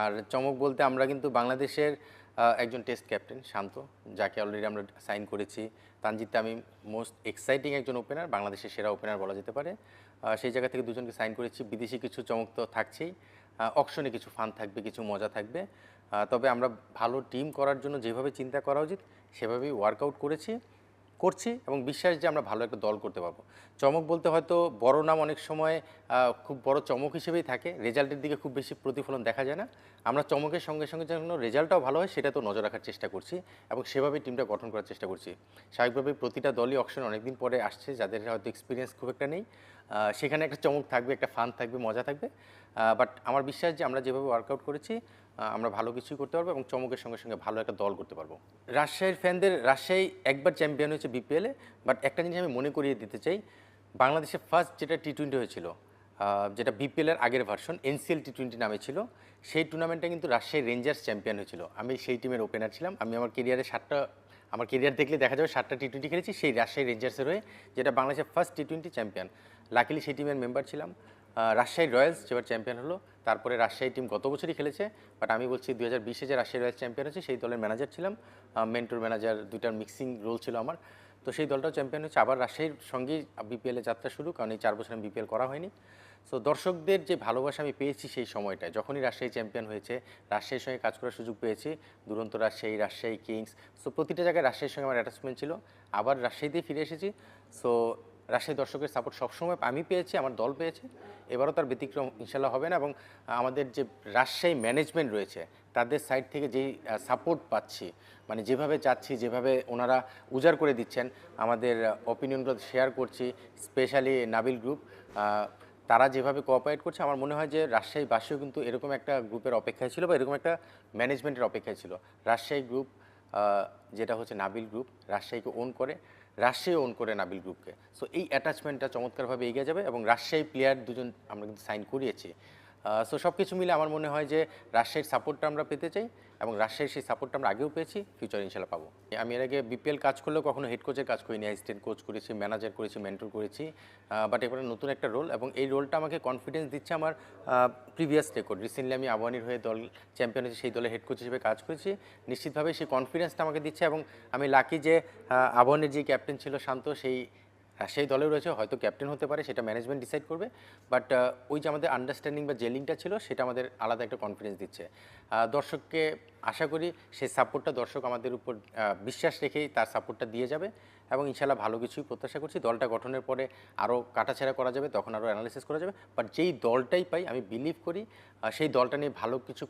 আর চমক বলতে আমরা কিন্তু বাংলাদেশের একজন টেস্ট ক্যাপ্টেন শান্ত, যাকে অলরেডি আমরা সাইন করেছি। তানজিৎ আমি মোস্ট এক্সাইটিং একজন ওপেনার বাংলাদেশের সেরা ওপেনার বলা যেতে পারে। সেই জায়গা থেকে দুজনকে সাইন করেছি। বিদেশি কিছু চমক তো থাকছেই। অকশনে কিছু ফান থাকবে, কিছু মজা থাকবে। তবে আমরা ভালো টিম করার জন্য যেভাবে চিন্তা করা উচিত, সেভাবেই ওয়ার্কআউট করেছি। করছি এবং বিশ্বাস যে আমরা ভালো একটা দল করতে পারব। চমক বলতে হয়তো বড় নাম অনেক সময় খুব বড় চমক হিসেবেই থাকে, রেজাল্টের দিকে খুব বেশি প্রতিফলন দেখা যায় না। আমরা চমকের সঙ্গে সঙ্গে যেন রেজাল্টটাও ভালো হয়, সেটা তো নজর রাখার চেষ্টা করছি এবং সেভাবেই টিমটা গঠন করার চেষ্টা করছি। স্বাভাবিকভাবে প্রতিটা দলই অপশন অনেকদিন পরে আসছে, যাদের হয়তো এক্সপিরিয়েন্স খুব একটা নেই। সেখানে একটা চমক থাকবে, একটা ফান থাকবে, মজা থাকবে। বাট আমার বিশ্বাস যে আমরা যেভাবে ওয়ার্কআউট করেছি আমরা ভালো কিছুই করতে পারব এবং চমকের সঙ্গে সঙ্গে ভালো একটা দল করতে পারব। রাজশাহীর ফ্যানদের রাজশাহী একবার চ্যাম্পিয়ন হয়েছে বিপিএলে বাট একটা জিনিস আমি মনে করিয়ে দিতে চাই, বাংলাদেশে ফার্স্ট যেটা টি টোয়েন্টি হয়েছিল যেটা বিপিএলের আগের ভার্সন এনসিএল টি টোয়েন্টি নামে ছিল, সেই টুর্নামেন্টে কিন্তু রাজশাহী রেঞ্জার্স চ্যাম্পিয়ন হয়েছিল। আমি সেই টিমের ওপেনার ছিলাম, আমি আমার কেরিয়ারে সাতটা, আমার কেরিয়ার দেখলে দেখা যাবে সাতটা টি টোয়েন্টি খেলেছি, সেই রাজশাহী রেঞ্জার্সের হয়ে, যেটা বাংলাদেশের first T twenty champion luckily সেই টিমের মেম্বার ছিলাম। রাজশাহী রয়্যালস যেবার চ্যাম্পিয়ন হলো, তারপরে রাজশাহী টিম গত বছরই খেলেছে বাট আমি বলছি দু হাজার বিশে যে রাজশাহী রয়্যালস চ্যাম্পিয়ন হয়েছে, সেই দলের ম্যানেজার ছিলাম মেন্টর ম্যানেজার দুইটার মিক্সিং রোল ছিল আমার। তো সেই দলটাও চ্যাম্পিয়ন হয়েছে, আবার রাজশাহীর সঙ্গেই বিপিএলে যাত্রা শুরু, কারণ এই চার বছর আমি বিপিএল করা হয়নি। সো দর্শকদের যে ভালোবাসা আমি পেয়েছি সেই সময়টায়, যখনই রাজশাহী চ্যাম্পিয়ন হয়েছে, রাজশাহীর সঙ্গে কাজ করার সুযোগ পেয়েছি, দুরন্ত রাজশাহী রাজশাহী কিংস সো প্রতিটা জায়গায় রাজশাহীর সঙ্গে আমার অ্যাটাচমেন্ট ছিল, আবার রাজশাহীতেই ফিরে এসেছি। সো রাজশাহী দর্শকের সাপোর্ট সবসময় আমি পেয়েছি, আমার দল পেয়েছে। এবারও তার ব্যতিক্রম ইনশাল্লাহ হবে না এবং আমাদের যে রাজশাহী ম্যানেজমেন্ট রয়েছে, তাদের সাইড থেকে যেই সাপোর্ট পাচ্ছি মানে যেভাবে চাচ্ছি যেভাবে ওনারা উজাড় করে দিচ্ছেন, আমাদের অপিনিয়নগুলো শেয়ার করছি স্পেশালি নাবিল গ্রুপ তারা যেভাবে কোঅপারেট করছে, আমার মনে হয় যে রাজশাহীবাসীও কিন্তু এরকম একটা গ্রুপের অপেক্ষায় ছিল বা এরকম একটা ম্যানেজমেন্টের অপেক্ষায় ছিল। রাজশাহী গ্রুপ যেটা হচ্ছে নাবিল গ্রুপ রাজশাহীকে ওন করে রাজশাহী ওন করে নাবিল গ্রুপকে সো এই অ্যাটাচমেন্টটা চমৎকারভাবে এগিয়ে যাবে এবং রাজশাহী প্লেয়ার দুজন আমরা কিন্তু সাইন করিয়েছি। সো সব কিছু মিলে আমার মনে হয় যে রাজশাহীর সাপোর্টটা আমরা পেতে চাই এবং রাজশাহীর সেই সাপোর্টটা আমরা আগেও পেয়েছি ফিউচার ইনশাল্লাহ পাবো। আমি এর আগে বিপিএল কাজ করলেও কখনো হেড কোচের কাজ করিনি অ্যাসিস্ট্যান্ট কোচ করেছি ম্যানেজার করেছি মেন্টর করেছি বাট এবারে নতুন একটা রোল এবং এই রোলটা আমাকে কনফিডেন্স দিচ্ছে আমার প্রিভিয়াস রেকর্ড রিসেন্টলি আমি আবাহনীর হয়ে দল চ্যাম্পিয়ন হয়েছে সেই দলের হেড কোচ হিসেবে কাজ করেছি। নিশ্চিতভাবে সেই কনফিডেন্সটা আমাকে দিচ্ছে এবং আমি লাকি যে আহ, যে ক্যাপ্টেন ছিল শান্ত সেই সেই দলেও রয়েছে, হয়তো ক্যাপ্টেন হতে পারে, সেটা ম্যানেজমেন্ট ডিসাইড করবে। বাট ওই যে আমাদের আন্ডারস্ট্যান্ডিং বা জেলিংটা ছিল, সেটা আমাদের আলাদা একটা কনফিডেন্স দিচ্ছে। দর্শককে আশা করি সেই সাপোর্টটা দর্শক আমাদের উপর বিশ্বাস রেখেই তার সাপোর্টটা দিয়ে যাবে এবং ইনশাল্লাহ ভালো কিছুই প্রত্যাশা করছি। দলটা গঠনের পরে আরও কাটাছেড়া করা যাবে, তখন আরও অ্যানালিসিস করা যাবে। বাট যেই দলটাই পাই, আমি বিলিভ করি সেই দলটা নিয়ে ভালো কিছু